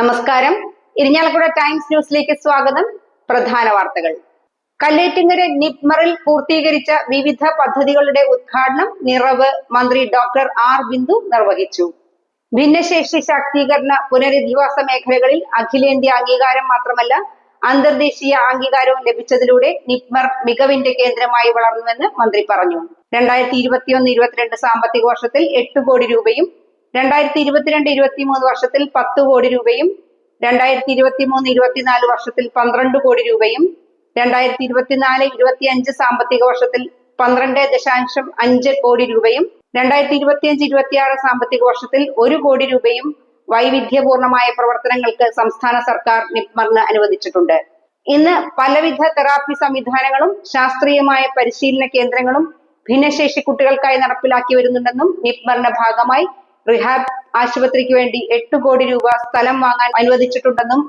നമസ്കാരം. ഇരിഞ്ഞാലക്കുട ടൈംസ് ന്യൂസിലേക്ക് സ്വാഗതം. പ്രധാന വാർത്തകൾ. കല്ലേറ്റിങ്ങര നിപ്മറിൽ പൂർത്തീകരിച്ച വിവിധ പദ്ധതികളുടെ ഉദ്ഘാടനം നിറവ് മന്ത്രി ഡോക്ടർ ആർ ബിന്ദു നിർവഹിച്ചു. ഭിന്നശേഷി ശാക്തീകരണ പുനരധിവാസ മേഖലകളിൽ അഖിലേന്ത്യാ അംഗീകാരം മാത്രമല്ല അന്തർദേശീയ അംഗീകാരവും ലഭിച്ചതിലൂടെ നിപ്മർ മികവിന്റെ കേന്ദ്രമായി വളർന്നുവെന്ന് മന്ത്രി പറഞ്ഞു. രണ്ടായിരത്തി ഇരുപത്തിയൊന്ന് ഇരുപത്തിരണ്ട് സാമ്പത്തിക വർഷത്തിൽ എട്ട് കോടി രൂപയും രണ്ടായിരത്തി ഇരുപത്തിരണ്ട് ഇരുപത്തിമൂന്ന് വർഷത്തിൽ പത്ത് കോടി രൂപയും രണ്ടായിരത്തി ഇരുപത്തി ഇരുപത്തിമൂന്ന് ഇരുപത്തിനാല് വർഷത്തിൽ പന്ത്രണ്ട് കോടി രൂപയും രണ്ടായിരത്തി ഇരുപത്തിനാല് ഇരുപത്തിയഞ്ച് സാമ്പത്തിക വർഷത്തിൽ പന്ത്രണ്ട് ദശാംശം അഞ്ച് കോടി രൂപയും രണ്ടായിരത്തി ഇരുപത്തിയഞ്ച് ഇരുപത്തിയാറ് സാമ്പത്തിക വർഷത്തിൽ ഒരു കോടി രൂപയും വൈവിധ്യപൂർണമായ പ്രവർത്തനങ്ങൾക്ക് സംസ്ഥാന സർക്കാർ നിപ്മറിന് അനുവദിച്ചിട്ടുണ്ട്. ഇന്ന് പലവിധ തെറാപ്പി സംവിധാനങ്ങളും ശാസ്ത്രീയമായ പരിശീലന കേന്ദ്രങ്ങളും ഭിന്നശേഷി കുട്ടികൾക്കായി നടപ്പിലാക്കി വരുന്നുണ്ടെന്നും നിപ്മറിന്റെ ഭാഗമായി റിഹാബ് ആശുപത്രിക്ക് വേണ്ടി എട്ട് കോടി രൂപ സ്ഥലം വാങ്ങാൻ അനുവദിച്ചിട്ടുണ്ടെന്നും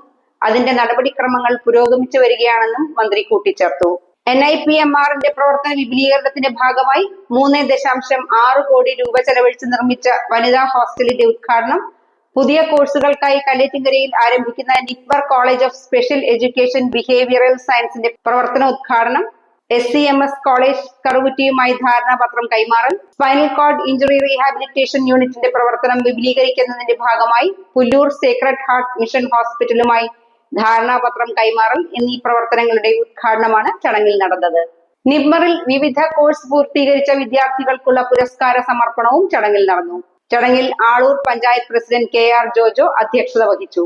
അതിന്റെ നടപടിക്രമങ്ങൾ പുരോഗമിച്ചു വരികയാണെന്നും മന്ത്രി കൂട്ടിച്ചേർത്തു. എൻ ഐ പി എം ആറിന്റെ പ്രവർത്തന വിപുലീകരണത്തിന്റെ ഭാഗമായി മൂന്ന് ദശാംശം ആറ് കോടി രൂപ ചെലവഴിച്ച് നിർമ്മിച്ച വനിതാ ഹോസ്റ്റലിന്റെ ഉദ്ഘാടനം പുതിയ കോഴ്സുകൾക്കായി കല്ലേറ്റിങ്കരയിൽ ആരംഭിക്കുന്ന NIPMR college of special education behavioural സയൻസിന്റെ പ്രവർത്തന ഉദ്ഘാടനം S C M S college കറുകുറ്റിയുമായി ധാരണാപത്രം കൈമാറൽ സ്പൈനൽ കോഡ് ഇഞ്ചുറി റീഹാബിലിറ്റേഷൻ യൂണിറ്റിന്റെ പ്രവർത്തനം വിപുലീകരിക്കുന്നതിന്റെ ഭാഗമായി പുല്ലൂർ സേക്രഡ് ഹാർട്ട് മിഷൻ ഹോസ്പിറ്റലുമായി ധാരണാപത്രം കൈമാറൽ എന്നീ പ്രവർത്തനങ്ങളുടെ ഉദ്ഘാടനമാണ് ചടങ്ങിൽ നടന്നത്. നിബ്മറിൽ വിവിധ കോഴ്സ് പൂർത്തീകരിച്ച വിദ്യാർത്ഥികൾക്കുള്ള പുരസ്കാര സമർപ്പണവും ചടങ്ങിൽ നടന്നു. ചടങ്ങിൽ Aloor panchayat president K R Jojo അധ്യക്ഷത വഹിച്ചു.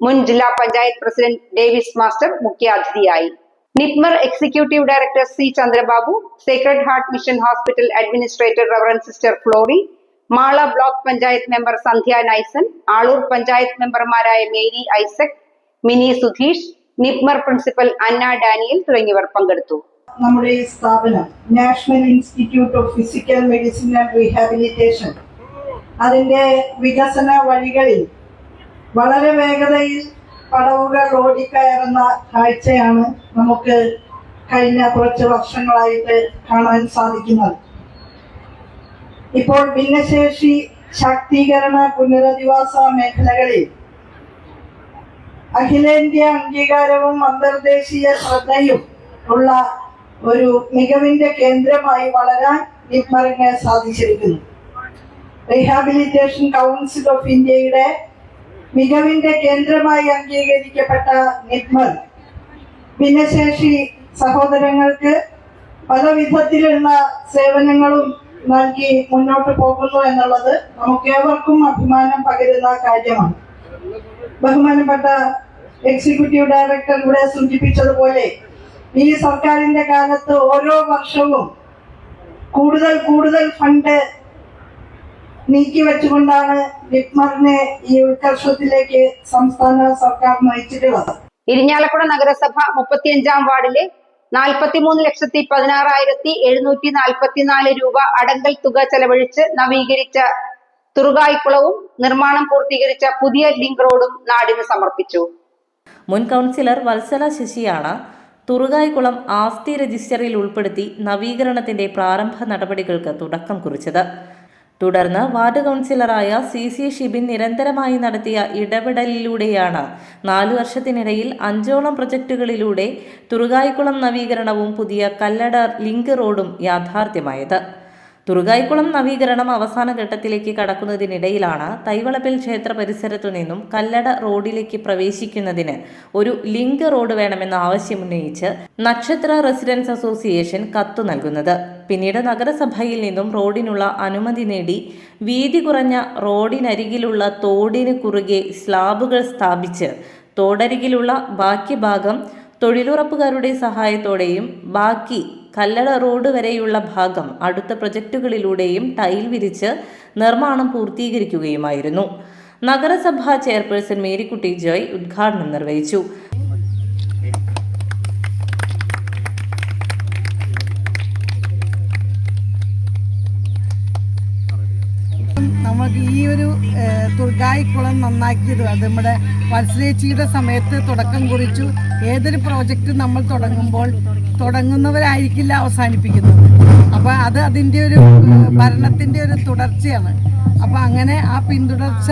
മുൻ ജില്ലാ പഞ്ചായത്ത് പ്രസിഡന്റ് ഡേവിസ് മാസ്റ്റർ മുഖ്യാതിഥിയായി. NIPMR executive director C Chandrababu sacred heart mission hospital administrator reverend sister Flory Mala block panchayat member Sandhya Nison Aloor panchayat മെമ്പർമാരായ Mary Isaac Mini Sudheesh NIPMR principal Anna Daniel തുടങ്ങിയവർ പങ്കെടുത്തു. നമ്മുടെ ഈ സ്ഥാപനം national institute of physical medicine and rehabilitation അതിന്റെ വികസന വഴികളിൽ വളരെ വേഗതയിൽ പടവുകൾ ഓടിക്കയറുന്ന കാഴ്ചയാണ് നമുക്ക് കഴിഞ്ഞ കുറച്ച് വർഷങ്ങളായിട്ട് കാണാൻ സാധിക്കുന്നത്. ഇപ്പോൾ ഭിന്നശേഷി ശാക്തീകരണ പുനരധിവാസ മേഖലകളിൽ അഖിലേന്ത്യാ അംഗീകാരവും അന്തർദേശീയ ശ്രദ്ധയും ഉള്ള ഒരു മികവിന്റെ കേന്ദ്രമായി വളരാൻ നിപ്മറിന് സാധിച്ചിരിക്കുന്നു. റീഹാബിലിറ്റേഷൻ കൗൺസിൽ ഓഫ് ഇന്ത്യയുടെ മികവിന്റെ കേന്ദ്രമായി അംഗീകരിക്കപ്പെട്ട നിഗ്മൽ ഭിന്നശേഷി സഹോദരങ്ങൾക്ക് പല വിധത്തിലുള്ള സേവനങ്ങളും നൽകി മുന്നോട്ട് പോകുന്നു എന്നുള്ളത് നമുക്കേവർക്കും അഭിമാനം പകരുന്ന കാര്യമാണ്. ബഹുമാനപ്പെട്ട എക്സിക്യൂട്ടീവ് ഡയറക്ടർ ഇവിടെ സൂചിപ്പിച്ചതുപോലെ ഈ സർക്കാരിന്റെ കാലത്ത് ഓരോ വർഷവും കൂടുതൽ കൂടുതൽ ഫണ്ട് നീക്കി വെച്ചുകൊണ്ടാണ് ജിപ്മറിനെ ഈ ഉത്കർഷത്തിലേക്ക് സംസ്ഥാന സർക്കാർ നയിച്ചിട്ടുള്ളത്. ഇരിഞ്ഞാലക്കുട നഗരസഭ മുപ്പത്തിയഞ്ചാം വാർഡിലെ നാൽപ്പത്തിമൂന്ന് ലക്ഷത്തി പതിനാറായിരത്തി എഴുന്നൂറ്റി നാൽപ്പത്തിനാല് രൂപ അടങ്കൽ തുക ചെലവഴിച്ച് നവീകരിച്ച തുറുകായ്ക്കുളവും നിർമ്മാണം പൂർത്തീകരിച്ച പുതിയ ലിങ്ക് റോഡും നാടിന് സമർപ്പിച്ചു. മുൻ കൗൺസിലർ വത്സല ശശിയാണ് തുറുകായ്ക്കുളം ആസ്തി രജിസ്റ്ററിൽ ഉൾപ്പെടുത്തി നവീകരണത്തിന്റെ പ്രാരംഭ നടപടികൾക്ക് തുടക്കം കുറിച്ചത്. തുടർന്ന് വാർഡ് കൗൺസിലറായ സി സി ഷിബിൻ നിരന്തരമായി നടത്തിയ ഇടപെടലിലൂടെയാണ് നാലു വർഷത്തിനിടയിൽ അഞ്ചോളം പ്രൊജക്ടുകളിലൂടെ തുറുകായ്ക്കുളം നവീകരണവും പുതിയ കല്ലട ലിങ്ക് റോഡും യാഥാർത്ഥ്യമായത്. തുറുകായ്ക്കുളം നവീകരണം അവസാന ഘട്ടത്തിലേക്ക് കടക്കുന്നതിനിടയിലാണ് തൈവളപ്പിൽ ക്ഷേത്ര പരിസരത്തു നിന്നും കല്ലട റോഡിലേക്ക് പ്രവേശിക്കുന്നതിന് ഒരു ലിങ്ക് റോഡ് വേണമെന്ന ആവശ്യമുന്നയിച്ച് നക്ഷത്ര റെസിഡൻസ് അസോസിയേഷൻ കത്തു നൽകുന്നത്. പിന്നീട് നഗരസഭയിൽ നിന്നും റോഡിനുള്ള അനുമതി നേടി വീതി കുറഞ്ഞ റോഡിനരികിലുള്ള തോടിന് കുറുകെ സ്ലാബുകൾ സ്ഥാപിച്ച് തോടരികിലുള്ള ബാക്കി ഭാഗം തൊഴിലുറപ്പുകാരുടെ സഹായത്തോടെയും ബാക്കി കല്ലട റോഡ് വരെയുള്ള ഭാഗം അടുത്ത പ്രൊജക്ടുകളിലൂടെയും ടൈൽ വിരിച്ച് നിർമ്മാണം പൂർത്തീകരിക്കുകയുമായിരുന്നു. നഗരസഭാ ചെയർപേഴ്സൺ മേരിക്കുട്ടി ജോയ് ഉദ്ഘാടനം നിർവഹിച്ചു. നമുക്ക് ഈ ഒരു തുർഗായിക്കുളം നന്നാക്കിയത് അത് നമ്മുടെ വത്സരേച്ചിയുടെ സമയത്ത് തുടക്കം കുറിച്ചു. ഏതൊരു പ്രോജക്റ്റ് നമ്മൾ തുടങ്ങുമ്പോൾ തുടങ്ങുന്നവരായിരിക്കില്ല അവസാനിപ്പിക്കുന്നത്. അപ്പോൾ അത് അതിന്റെ ഒരു ഭരണത്തിന്റെ ഒരു തുടർച്ചയാണ്. അപ്പോൾ അങ്ങനെ ആ പിന്തുടർച്ച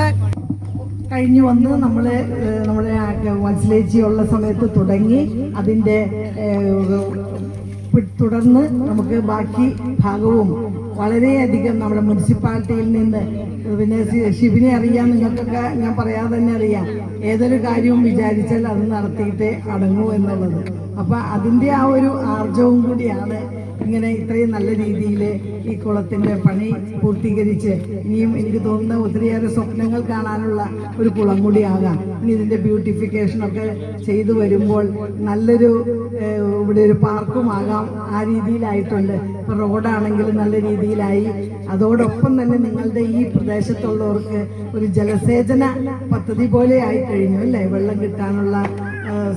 കഴിഞ്ഞു വന്ന് നമ്മൾ നമ്മുടെ മനസ്സിലേച്ചിയുള്ള സമയത്ത് തുടങ്ങി അതിന്റെ തുടർന്ന് നമുക്ക് ബാക്കി ഭാഗവും വളരെയധികം നമ്മുടെ മുനിസിപ്പാലിറ്റിയിൽ നിന്ന് പിന്നെ ശിവിനെ അറിയാം നിങ്ങൾക്കൊക്കെ ഞാൻ പറയാതെ തന്നെ അറിയാം. ഏതൊരു കാര്യവും വിചാരിച്ചാൽ അത് നടത്തിയിട്ടേ അടങ്ങൂ എന്നുള്ളത്. അപ്പം അതിന്റെ ആ ഒരു ആർജവും കൂടിയാണ് ഇങ്ങനെ ഇത്രയും നല്ല രീതിയിൽ ഈ കുളത്തിന്റെ പണി പൂർത്തീകരിച്ച് ഇനിയും എനിക്ക് തോന്നുന്ന ഒത്തിരിയേറെ സ്വപ്നങ്ങൾ കാണാനുള്ള ഒരു കുളം കൂടിയാകാം ഇനി ഇതിന്റെ ബ്യൂട്ടിഫിക്കേഷനൊക്കെ ചെയ്തു വരുമ്പോൾ നല്ലൊരു ഇവിടെ ഒരു പാർക്കുമാകാം ആ രീതിയിലായിട്ടുണ്ട്. ഇപ്പോൾ റോഡാണെങ്കിലും നല്ല രീതിയിലായി. അതോടൊപ്പം തന്നെ നിങ്ങളുടെ ഈ പ്രദേശത്തുള്ളവർക്ക് ഒരു ജലസേചന പദ്ധതി പോലെ ആയി കഴിഞ്ഞു അല്ലേ? വെള്ളം കിട്ടാനുള്ള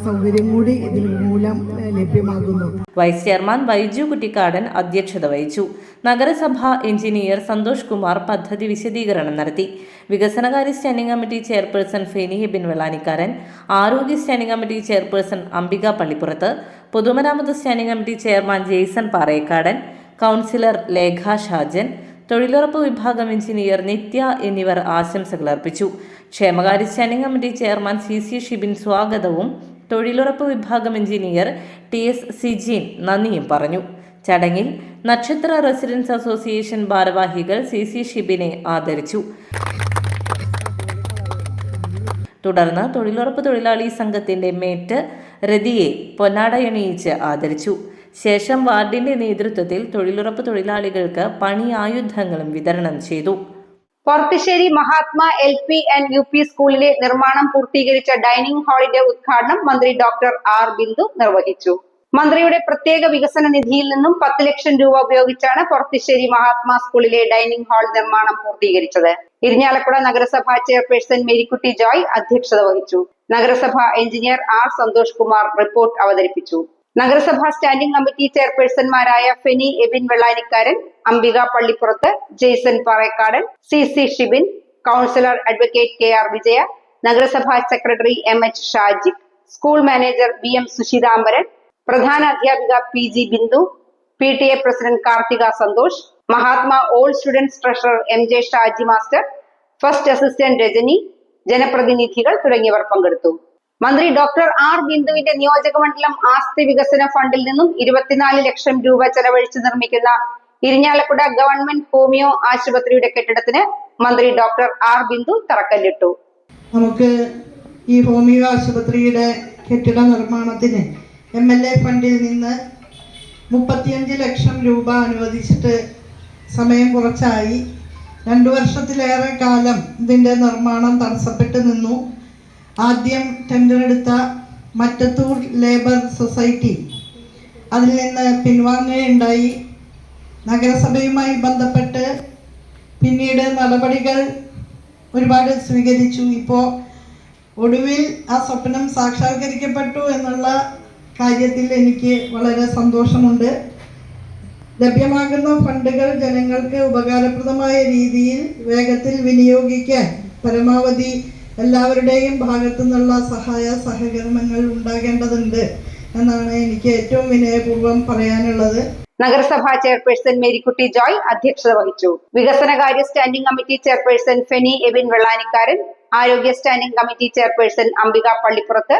സൗകര്യം കൂടി ഇതിന് മൂലം ലഭ്യമാകുന്നു. വൈസ് ചെയർമാൻ ബൈജു കുട്ടിക്കാടൻ അധ്യക്ഷത വഹിച്ചു. നഗരസഭാ എഞ്ചിനീയർ സന്തോഷ് കുമാർ പദ്ധതി വിശദീകരണം നടത്തി. വികസനകാര്യ standing committee chairperson Feni Bin Vellanikkaran ആരോഗ്യ standing committee chairperson Ambika Pallippurath പൊതുമരാമത്ത് standing committee chairman Jaison Parayakkadan councillor Lekha Shajan തൊഴിലുറപ്പ് വിഭാഗം എഞ്ചിനീയർ നിത്യ എന്നിവർ ആശംസകൾ അർപ്പിച്ചു. ക്ഷേമകാര്യ standing committee chairman C C Shibin സ്വാഗതവും തൊഴിലുറപ്പ് വിഭാഗം എഞ്ചിനീയർ ടി എസ് സിജീൻ നന്ദിയും പറഞ്ഞു. ചടങ്ങിൽ നക്ഷത്ര റെസിഡൻസ് അസോസിയേഷൻ ഭാരവാഹികൾ സി സി ഷിബിനെ ആദരിച്ചു. തുടർന്ന് തൊഴിലുറപ്പ് തൊഴിലാളി സംഘത്തിന്റെ മേറ്റ് രതിയെ പൊന്നാടയണിയിച്ച് ആദരിച്ചു. ശേഷം വാർഡിന്റെ നേതൃത്വത്തിൽ തൊഴിലുറപ്പ് തൊഴിലാളികൾക്ക് പണി ആയുധങ്ങളും വിതരണം ചെയ്തു. Porthissery Mahatma L P and U P സ്കൂളിലെ നിർമ്മാണം പൂർത്തീകരിച്ച ഡൈനിങ് ഹാളിന്റെ ഉദ്ഘാടനം മന്ത്രി ഡോക്ടർ ആർ ബിന്ദു നിർവഹിച്ചു. മന്ത്രിയുടെ പ്രത്യേക വികസന നിധിയിൽ നിന്നും പത്ത് ലക്ഷം രൂപ ഉപയോഗിച്ചാണ് പൊർത്തിശ്ശേരി മഹാത്മാ സ്കൂളിലെ ഡൈനിങ് ഹാൾ നിർമ്മാണം പൂർത്തീകരിച്ചത്. ഇരിഞ്ഞാലക്കുട നഗരസഭാ ചെയർപേഴ്സൺ മേരിക്കുട്ടി ജോയ് അധ്യക്ഷത വഹിച്ചു. നഗരസഭാ engineer R Santhosh Kumar report അവതരിപ്പിച്ചു. നഗരസഭാ standing committee ചെയർപേഴ്സൺമാരായ Feni Ebin Vellanikkaran Ambika Pallippurath Jaison Parekkadan C C Shibin councillor advocate K R Vijaya നഗരസഭാ secretary M H Shajik school manager V M Susheethambaran പ്രധാന അധ്യാപിക P G Bindu P T A president Karthika Santhosh Mahatma old students treasurer M J Shaji master first assistant Rajani ജനപ്രതിനിധികൾ തുടങ്ങിയവർ പങ്കെടുത്തു. മന്ത്രി doctor R ബിന്ദുവിന്റെ നിയോജക മണ്ഡലം ആസ്തി വികസന ഫണ്ടിൽ നിന്നും ഇരുപത്തിനാല് ലക്ഷം രൂപ ചെലവഴിച്ച് നിർമ്മിക്കുന്ന ഇരിഞ്ഞാലക്കുട ഗവൺമെന്റ് ഹോമിയോ ആശുപത്രിയുടെ കെട്ടിടത്തിന് മന്ത്രി ഡോക്ടർ ആർ ബിന്ദു തറക്കല്ലിട്ടു. നമുക്ക് ഈ ഹോമിയോ ആശുപത്രിയുടെ കെട്ടിട നിർമ്മാണത്തിന് എം എൽ എ ഫണ്ടിൽ നിന്ന് മുപ്പത്തിയഞ്ച് ലക്ഷം രൂപ അനുവദിച്ചിട്ട് സമയം കുറച്ചായി. രണ്ടു വർഷത്തിലേറെ കാലം ഇതിന്റെ നിർമ്മാണം തടസ്സപ്പെട്ട് നിന്നു. ആദ്യം ടെൻഡർ എടുത്ത മറ്റത്തൂർ ലേബർ സൊസൈറ്റി അതിൽ നിന്ന് പിൻവാങ്ങുകയുണ്ടായി നഗരസഭയുമായി ബന്ധപ്പെട്ട് പിന്നീട് നടപടികൾ ഒരുപാട് സ്വീകരിച്ചു. ഇപ്പോൾ ഒടുവിൽ ആ സ്വപ്നം സാക്ഷാത്കരിക്കപ്പെട്ടു എന്നുള്ള കാര്യത്തിൽ എനിക്ക് വളരെ സന്തോഷമുണ്ട്. ലഭ്യമാകുന്ന ഫണ്ടുകൾ ജനങ്ങൾക്ക് ഉപകാരപ്രദമായ രീതിയിൽ വേഗത്തിൽ വിനിയോഗിക്കാൻ പരമാവധി എല്ലാവരുടെയും ഭാഗത്തു നിന്നുള്ള സഹായ സഹകരണങ്ങൾ ഉണ്ടാകേണ്ടതുണ്ട് എന്നാണ് എനിക്ക് ഏറ്റവും വിനയപൂർവം പറയാനുള്ളത്. നഗരസഭാ ചെയർപേഴ്സൺ മേരിക്കുട്ടി ജോയ് അധ്യക്ഷത വഹിച്ചു. വികസനകാര്യ standing committee chairperson Feni Ebin Vellanikkaran ആരോഗ്യ standing committee chairperson Ambika Pallippurath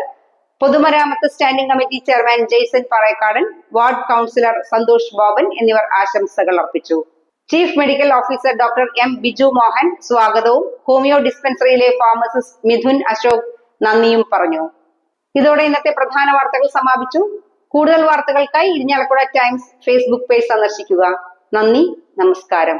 പൊതുമരാമത്ത് standing committee chairman Jaison Parayakkadan ward councillor Santhosh Boban എന്നിവർ ആശംസകൾ അർപ്പിച്ചു. Chief medical officer doctor M Biju Mohan സ്വാഗതവും. ഹോമിയോ ഡിസ്പെൻസറിയിലെ ഫാർമസിസ്റ്റ് മിഥുൻ അശോക് നന്ദിയും പറഞ്ഞു. ഇതോടെ ഇന്നത്തെ പ്രധാന വാർത്തകൾ സമാപിച്ചു. കൂടുതൽ വാർത്തകൾക്കായി ഇരിഞ്ഞാലക്കുട ടൈംസ് ഫേസ്ബുക്ക് പേജ് സന്ദർശിക്കുക. നന്ദി നമസ്കാരം.